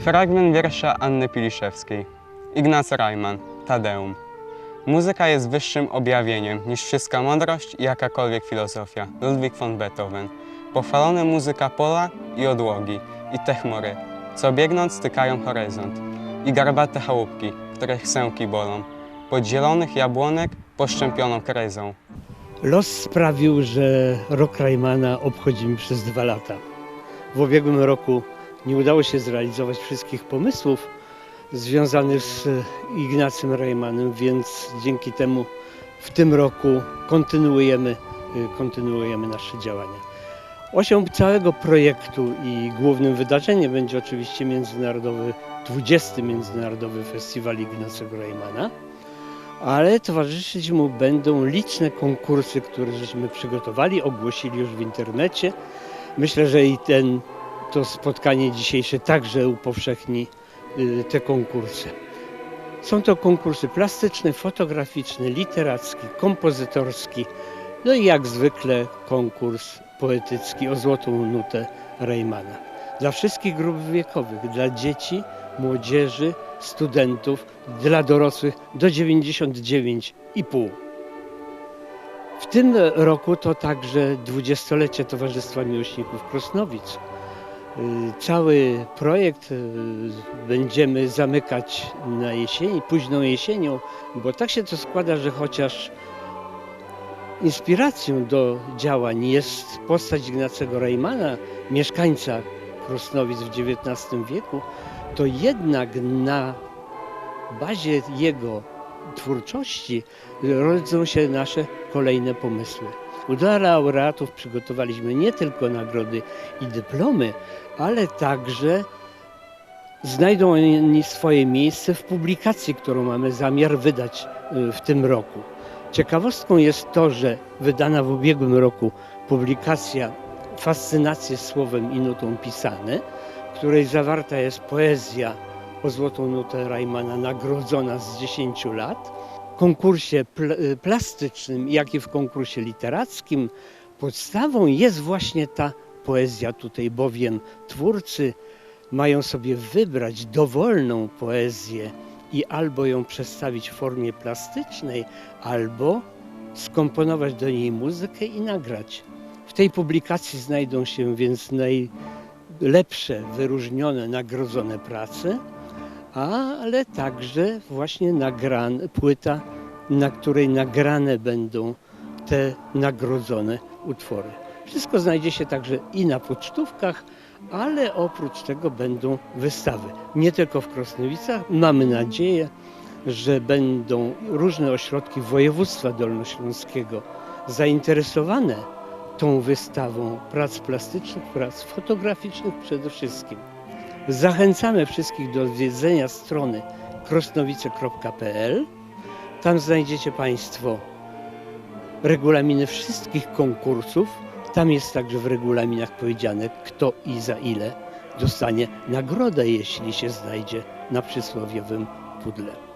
Fragment wiersza Anny Piliszewskiej. Ignacy Rajman, Tadeum. Muzyka jest wyższym objawieniem niż wszystka mądrość i jakakolwiek filozofia. Ludwik von Beethoven. Pochwalony muzyka pola i odłogi i te chmury, co biegnąc stykają horyzont. I garbate chałupki, których sęki bolą. Pod zielonych jabłonek poszczępioną kryzą. Los sprawił, że rok Rajmana obchodzimy przez dwa lata. W ubiegłym roku nie udało się zrealizować wszystkich pomysłów związanych z Ignacym Rajmanem, więc dzięki temu w tym roku kontynuujemy, y, kontynuujemy nasze działania. Osią całego projektu i głównym wydarzeniem będzie oczywiście międzynarodowy, 20. Międzynarodowy Festiwal Ignacego Rajmana ale towarzyszyć mu będą liczne konkursy, które żeśmy przygotowali, ogłosili już w internecie. Myślę, że i ten, to spotkanie dzisiejsze także upowszechni y, te konkursy. Są to konkursy plastyczne, fotograficzne, literacki, kompozytorski, no i jak zwykle konkurs poetycki o złotą nutę Reymana. Dla wszystkich grup wiekowych, dla dzieci, młodzieży, studentów, dla dorosłych do 99,5. W tym roku to także dwudziestolecie Towarzystwa Miłośników Krosnowic. Y, Cały projekt y, będziemy zamykać na jesieni, późną jesienią, bo tak się to składa, że chociaż inspiracją do działań jest postać Ignacego Rejmana, mieszkańca Krosnowic w XIX wieku, to jednak na bazie jego twórczości rodzą się nasze kolejne pomysły. Dla laureatów przygotowaliśmy nie tylko nagrody i dyplomy, ale także znajdą oni swoje miejsce w publikacji, którą mamy zamiar wydać y, w tym roku. Ciekawostką jest to, że wydana w ubiegłym roku publikacja Fascynacje słowem i nutą pisane, w której zawarta jest poezja o złotą nutę Rajmana nagrodzona z 10 lat. Konkursie pl- plastycznym, jak i w konkursie literackim podstawą jest właśnie ta poezja tutaj, bowiem twórcy mają sobie wybrać dowolną poezję i albo ją przedstawić w formie plastycznej, albo skomponować do niej muzykę i nagrać. W tej publikacji znajdą się więc najlepsze, wyróżnione, nagrodzone prace, ale także właśnie nagran, płyta, na której nagrane będą te nagrodzone utwory. Wszystko znajdzie się także i na pocztówkach, ale oprócz tego będą wystawy. Nie tylko w Krosnowicach. Mamy nadzieję, że będą różne ośrodki województwa dolnośląskiego zainteresowane tą wystawą prac plastycznych, prac fotograficznych przede wszystkim. Zachęcamy wszystkich do odwiedzenia strony krosnowice.pl. Tam znajdziecie Państwo regulaminy wszystkich konkursów. Tam jest także w regulaminach powiedziane, kto i za ile dostanie nagrodę, jeśli się znajdzie na przysłowiowym pudle.